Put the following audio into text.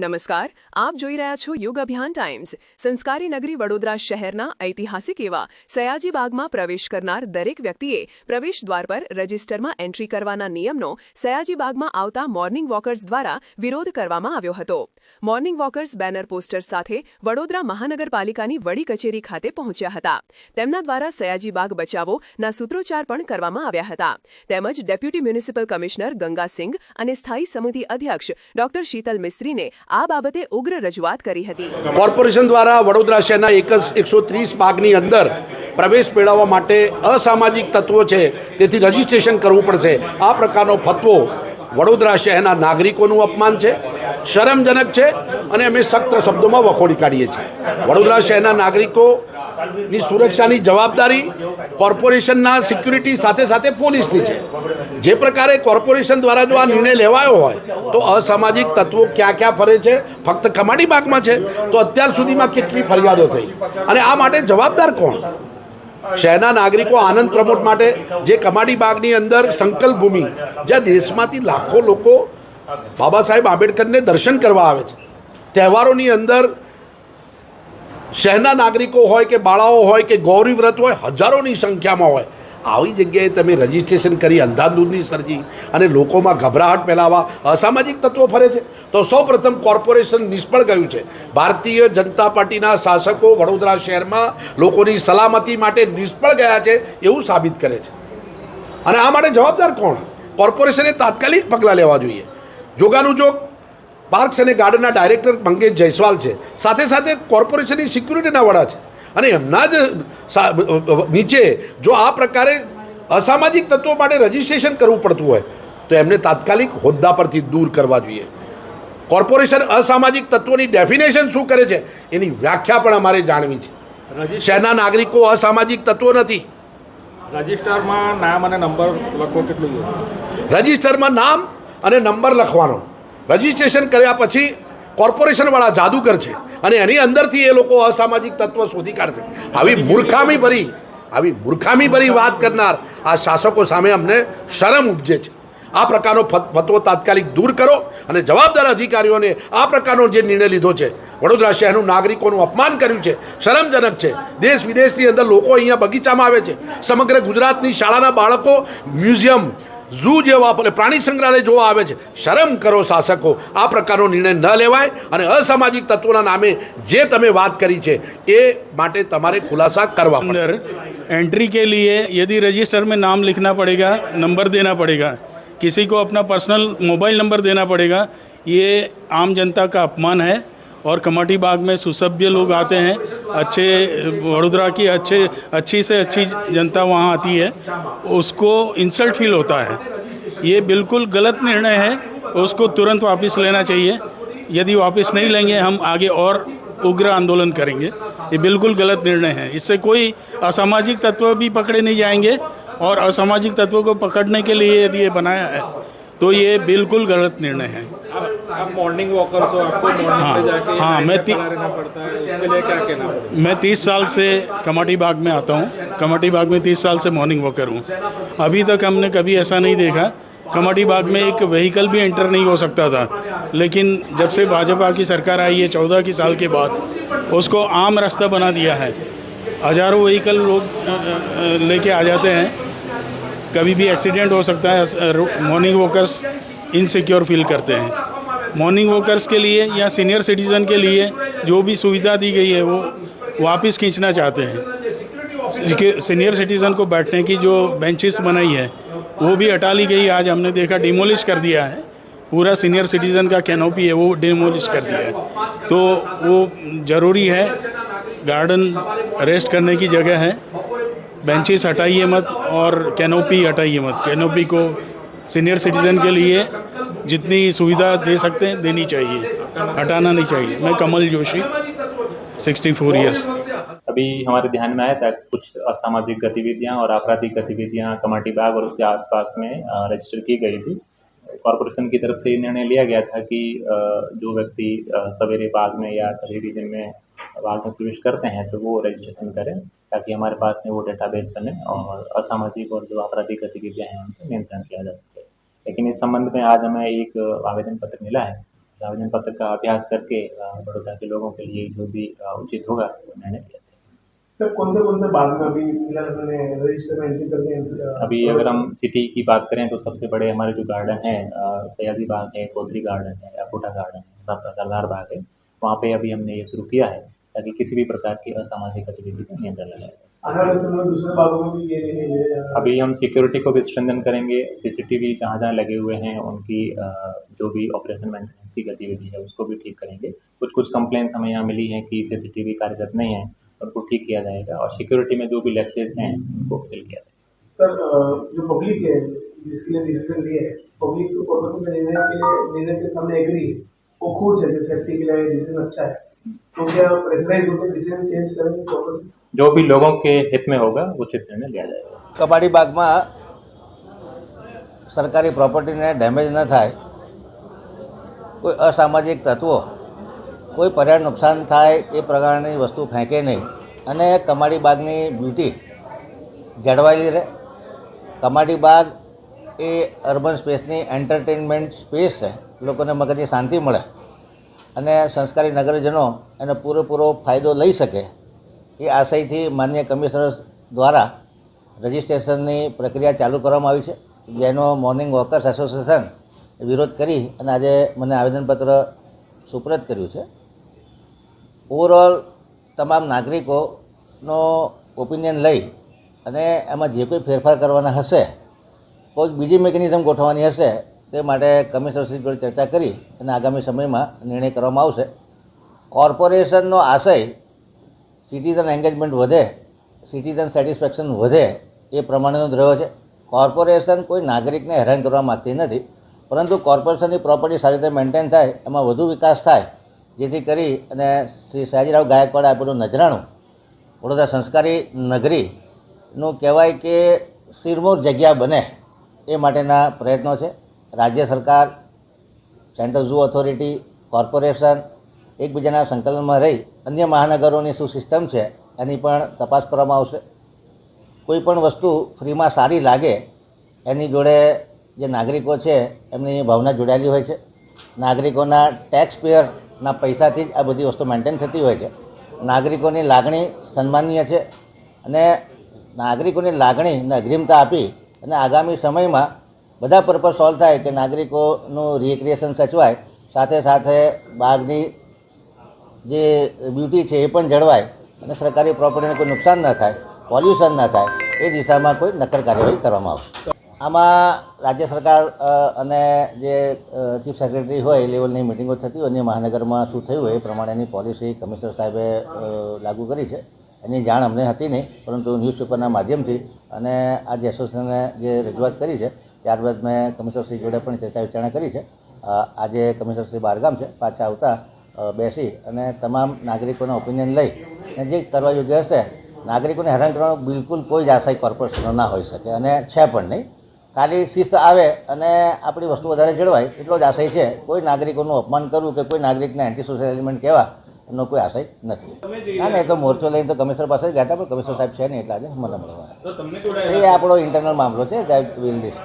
નમસ્કાર, આપ જોઈ રહ્યા છો યુગ અભિયાન ટાઈમ્સ. સંસ્કારી નગરી વડોદરા શહેરના ઐતિહાસિક એવા સયાજી બાગમાં પ્રવેશ કરનાર દરેક વ્યક્તિએ પ્રવેશ દ્વાર પર રજિસ્ટરમાં એન્ટ્રી કરવાના નિયમનો સયાજી બાગમાં આવતા મોર્નિંગ વોકર્સ દ્વારા વિરોધ કરવામાં આવ્યો હતો. મોર્નિંગ વોકર્સ બેનર પોસ્ટર સાથે વડોદરા મહાનગરપાલિકાની વડી કચેરી ખાતે પહોંચ્યા હતા. તેમના દ્વારા સયાજી બાગ બચાવો ના સૂત્રોચ્ચાર પણ કરવામાં આવ્યા હતા. તેમજ ડેપ્યુટી મ્યુનિસિપલ કમિશનર ગંગાસિંઘ અને સ્થાયી સમિતિ અધ્યક્ષ ડોક્ટર શીતલ મિસ્ત્રીને આ બાબતે ઉગ્ર રજૂઆત કરી હતી. કોર્પોરેશન દ્વારા વડોદરા શહેરના એક જ એકસો ત્રીસ ભાગની અંદર પ્રવેશ મેળવવા માટે અસામાજિક તત્વો છે, તેથી રજીસ્ટ્રેશન કરવું પડશે. આ પ્રકારનો ફતવો વડોદરા શહેરના નાગરિકોનું અપમાન છે, શરમજનક છે, અને અમે સખ્ત શબ્દોમાં વખોડી કાઢીએ છીએ. વડોદરા શહેરના નાગરિકોની સુરક્ષાની જવાબદારી કોર્પોરેશનના સિક્યુરિટી સાથે સાથે પોલીસની છે. જે પ્રકારે કોર્પોરેશન દ્વારા જો આ નિર્ણય લેવાયો હોય, તો અસામાજિક તત્વો ક્યાં ક્યાં ફરે છે? ફક્ત કમાડી બાગમાં છે? તો અત્યાર સુધીમાં કેટલી ફરિયાદો થઈ? અને આ માટે જવાબદાર કોણ? શહેરના નાગરિકો આનંદ પ્રમોટ માટે જે કમાડી બાગની અંદર સંકલ્પ ભૂમિ, જ્યાં દેશમાંથી લાખો લોકો બાબા સાહેબ આંબેડકરને દર્શન કરવા આવે છે. તહેવારોની અંદર શહેરના નાગરિકો હોય કે બાળાઓ હોય કે ગૌરી વ્રત હોય, હજારોની સંખ્યામાં હોય. આવી જગ્યાએ તમે રજીસ્ટ્રેશન કરી અંધાધૂંધની સર્જી અને લોકોમાં ગભરાહટ ફેલાવવા અસામાજિક તત્વો ફરે છે. તો સૌપ્રથમ કોર્પોરેશન નિષ્ફળ ગયું છે. ભારતીય જનતા પાર્ટીના શાસકો વડોદરા શહેરમાં લોકોની સલામતી માટે નિષ્ફળ ગયા છે એવું સાબિત કરે છે. અને આ માટે જવાબદાર કોણ? કોર્પોરેશને તાત્કાલિક પગલાં લેવા જોઈએ. જોગાનું જોગ પાર્ક્સ અને ગાર્ડનના ડાયરેક્ટર મંગેશ જયસ્વાલ છે. સાથે સાથે કોર્પોરેશનની સિક્યુરિટીના વડા છે. અને એમના જ નીચે જો આ પ્રકારે અસામાજિક તત્વો માટે રજિસ્ટ્રેશન કરવું પડતું હોય તો એમને તાત્કાલિક હોદ્દા પરથી દૂર કરવા જોઈએ. કોર્પોરેશન અસામાજિક તત્વોની ડેફિનેશન શું કરે છે એની વ્યાખ્યા પણ અમારે જાણવી છે. શહેરના નાગરિકો અસામાજિક તત્વો નથી. રજિસ્ટરમાં નામ અને નંબર લખવો કેટલું રજિસ્ટરમાં નામ અને નંબર લખવાનો. રજિસ્ટ્રેશન કર્યા પછી કોર્પોરેશનવાળા જાદુગર છે અને એની અંદરથી એ લોકો અસામાજિક તત્વ શોધી કાઢશે. આવી મૂર્ખામી ભરી, આવી મૂર્ખામી ભરી વાત કરનાર આ શાસકો સામે અમને શરમ ઉપજે છે. આ પ્રકારનો ફત- ફતવો તાત્કાલિક દૂર કરો અને જવાબદાર અધિકારીઓને આ પ્રકારનો જે નિર્ણય લીધો છે, વડોદરા શહેરનું નાગરિકોનું અપમાન કર્યું છે, શરમજનક છે. દેશ વિદેશની અંદર લોકો અહીંયા બગીચામાં આવે છે. સમગ્ર ગુજરાતની શાળાના બાળકો મ્યુઝિયમ ઝૂ જેવા એટલે પ્રાણી સંગ્રહાલય જોવા આવે છે શરમ કરો શાસકો આ પ્રકારનો નિર્ણય ન લેવાય અને અસામાજિક તત્વોના નામે જે તમે વાત કરી છે એ માટે તમારે ખુલાસા કરવા પડે अंदर एंट्री के लिए यदि रजिस्टर में नाम लिखना पड़ेगा नंबर देना पड़ेगा किसी को अपना पर्सनल मोबाइल नंबर देना पड़ेगा ये आम जनता का अपमान है और कमाटी बाग में सुसभ्य लोग आते हैं। अच्छे, वडोदरा की अच्छे, अच्छी से अच्छी जनता वहाँ आती है। उसको इंसल्ट फील होता है। ये बिल्कुल गलत निर्णय है। उसको तुरंत वापस लेना चाहिए। यदि वापस नहीं लेंगे, हम आगे और उग्र आंदोलन करेंगे। ये बिल्कुल गलत निर्णय है। इससे कोई असामाजिक तत्व भी पकड़े नहीं जाएँगे। और असामाजिक तत्वों को पकड़ने के लिए यदि ये बनाया है तो ये बिल्कुल गलत निर्णय है। आप मॉर्निंग वॉकर्स हो आपको मॉर्निंग हाँ, पे जाके हाँ, मैं ती- रहना पड़ता है उसके लिए क्या कहना मैं तीस साल से कमाटी बाग में आता हूँ। कमाटी बाग में तीस साल से मॉर्निंग वॉकर हूँ। अभी तक हमने कभी ऐसा नहीं देखा। कमाटी बाग में एक व्हीकल भी एंटर नहीं हो सकता था। लेकिन जब से भाजपा की सरकार आई है चौदह की साल के बाद उसको आम रास्ता बना दिया है। हज़ारों व्हीकल लोग लेके आ जाते हैं। कभी भी एक्सीडेंट हो सकता है मॉर्निंग वॉकर्स इनसिक्योर फील करते हैं। मॉर्निंग वॉकर्स के लिए या सीनियर सिटीज़न के लिए जो भी सुविधा दी गई है, वो वापस खींचना चाहते हैं। सीनियर सिटीज़न को बैठने की जो बेंचेस बनाई है, वो भी हटा ली गई। आज हमने देखा डिमोलिश कर दिया है। पूरा सीनियर सिटीज़न का कैनोपी है, वो डिमोलिश कर दिया है। तो वो ज़रूरी है गार्डन रेस्ट करने की जगह है। बेंचेस हटाइए मत और कैनोपी हटाइए मत। कैनोपी को सीनियर सिटीज़न के लिए जितनी सुविधा दे सकते हैं, देनी चाहिए। हटाना नहीं चाहिए। मैं Kamal Joshi sixty four years अभी हमारे ध्यान में आया था कुछ असामाजिक गतिविधियाँ और आपराधिक गतिविधियाँ कमाटी बाग और उसके आसपास में रजिस्टर की गई थी। कॉरपोरेशन की तरफ़ से ये निर्णय लिया गया था कि जो व्यक्ति सवेरे बाग में या कभी भी दिन में बाग में प्रवेश करते हैं तो वो रजिस्ट्रेशन करें, ताकि हमारे पास में वो डेटाबेस बने और असामाजिक और जो आपराधिक गतिविधियाँ हैं, उनको नियंत्रण किया जा सके। लेकिन इस संबंध में आज हमें एक आवेदन पत्र मिला है। आवेदन पत्र का अभ्यास करके बड़ौदा के लोगों के लिए जो भी उचित होगा वो निर्णय लिया जाएगा सर कौन से कौन से बाग में अभी रजिस्टर में एंट्री अभी अगर हम सिटी की बात करें तो सबसे बड़े हमारे जो गार्डन है सयाजी बाग है कोतरी गार्डन है अकोटा गार्डन है सब सरदार बाग है। वहाँ पे अभी हमने ये शुरू किया है। ताकि किसी भी प्रकार की असामाजिक गतिविधि पर नियंत्रण लगाया जा सके। अभी हम सिक्योरिटी को भी स्ट्रेंथन करेंगे। सीसीटीवी जहाँ जहाँ लगे हुए हैं उनकी जो भी ऑपरेशन मेंटेनेंस की गतिविधि है उसको भी ठीक करेंगे। कुछ कुछ कंप्लेंट्स हमें यहाँ मिली हैं कि सीसीटीवी कार्यरत नहीं है उनको ठीक किया जाएगा और सिक्योरिटी में जो भी लैप्सेज हैं उनको फिल किया जाएगा। सर जो पब्लिक है जिसके लिए डिसीज़न लिए है पब्लिक तो कॉर्पोरेशन के निर्णय के लिए निर्णय के सामने एग्री है वो खुश है जो सेफ्टी के लिए डिसीज़न अच्छा है। तो क्या प्रेशराइज होकर डिसीजन चेंज करेंगे कॉर्पोरेशन जो भी लोगों के हित में होगा उचित निर्णय लिया जाएगा કબાડી બાગમાં સરકારી પ્રોપર્ટીને ડેમેજ ન થાય કોઈ અસામાજિક તત્વો કોઈ પર્યાવરણ નુકસાન થાય એ પ્રકારની વસ્તુ ફેંકે નહીં અને કમાડી બાગની બ્યુટી જળવાયેલી રહે કમાડી બાગ એ અર્બન સ્પેસની એન્ટરટેનમેન્ટ સ્પેસ છે લોકોને મગજની શાંતિ મળે અને સંસ્કારી નગરજનો એનો પૂરેપૂરો ફાયદો લઈ શકે એ આશયથી માન્ય કમિશનર દ્વારા રજિસ્ટ્રેશનની પ્રક્રિયા ચાલુ કરવામાં આવી છે. જેનો મોર્નિંગ વોકર્સ એસોસિએશન વિરોધ કરી અને આજે મને આવેદનપત્ર સુપ્રત કર્યું છે. ઓવરઓલ તમામ નાગરિકોનો ઓપિનિયન લઈ અને એમાં જે કોઈ ફેરફાર કરવાના હશે, કોઈ બીજી મિકેનિઝમ ગોઠવવાની હશે તે માટે કમિશનરશ્રી જોડે ચર્ચા કરી અને આગામી સમયમાં નિર્ણય કરવામાં આવશે. કોર્પોરેશનનો આશય સિટીઝન એન્ગેજમેન્ટ વધે, સિટીઝન સેટિસ્ફેક્શન વધે એ પ્રમાણેનો રહ્યો છે. કોર્પોરેશન કોઈ નાગરિકને હેરાન કરવા માગતી નથી, પરંતુ કોર્પોરેશનની પ્રોપર્ટી સારી રીતે મેન્ટેન થાય, એમાં વધુ વિકાસ થાય, જેથી કરી અને શ્રી સયાજીરાવ ગાયકવાડે આપેલું નજરાણું વડોદરા સંસ્કારી નગરીનું કહેવાય કે સિરમોર જગ્યા બને એ માટેના પ્રયત્નો છે. રાજ્ય સરકાર, સેન્ટ્રલ ઝૂ ઓથોરિટી, કોર્પોરેશન એકબીજાના સંકલનમાં રહી અન્ય મહાનગરોની શું સિસ્ટમ છે એની પણ તપાસ કરવામાં આવશે. કોઈ પણ વસ્તુ ફ્રીમાં સારી લાગે એની જોડે જે નાગરિકો છે એમની ભાવના જોડાયેલી હોય છે. નાગરિકોના ટેક્સ પેયરના પૈસાથી જ આ બધી વસ્તુ મેન્ટેન થતી હોય છે. નાગરિકોની લાગણી સન્માનીય છે અને નાગરિકોની લાગણીને અગ્રિમતા આપી અને આગામી સમયમાં બધા પર્પઝ સોલ્વ થાય કે નાગરિકોનું રિક્રિએશન સચવાય, સાથે સાથે બાગની જે બ્યુટી છે એ પણ જળવાય અને સરકારી પ્રોપર્ટીને કોઈ નુકસાન ન થાય પોલ્યુશન ન થાય, એ દિશામાં કોઈ નક્કર કાર્યવાહી કરવામાં આવશે. આમાં રાજ્ય સરકાર અને જે ચીફ સેક્રેટરી હોય એ લેવલની મિટિંગો થતી હોય અને મહાનગરમાં શું થયું હોય એ પ્રમાણેની પોલિસી કમિશનર સાહેબે લાગુ કરી છે. એની જાણ અમને હતી નહીં, પરંતુ ન્યૂઝપેપરના માધ્યમથી અને આ જે એસોસિએશને જે રજૂઆત કરી છે ત્યારબાદ મેં કમિશનરશ્રી જોડે પણ ચર્ચા વિચારણા કરી છે. આજે કમિશનરશ્રી બહારગામ છે પાછા આવતા બેસી અને તમામ નાગરિકોના ઓપિનિયન લઈ અને જે કરવા યોગ્ય હશે નાગરિકોને હેરાન કરવાનો બિલકુલ કોઈ જ આશય કોર્પોરેશનનો ના હોઈ શકે અને છે પણ નહીં. ખાલી શિસ્ત આવે અને આપણી વસ્તુ વધારે જળવાય એટલો જ આશય છે. કોઈ નાગરિકોનું અપમાન કરવું કે કોઈ નાગરિકને એન્ટી સોશિયલ એલિમેન્ટ કહેવા એનો કોઈ આશય નથી. ના ના એ તો મોરચો લઈને તો કમિશનર પાસે જ ગયા હતા પણ કમિશનર સાહેબ છે નહીં એટલે આજે મને મળવા એ આપણો ઇન્ટરનલ મામલો છે દેટ વિલ ડિસ્કસ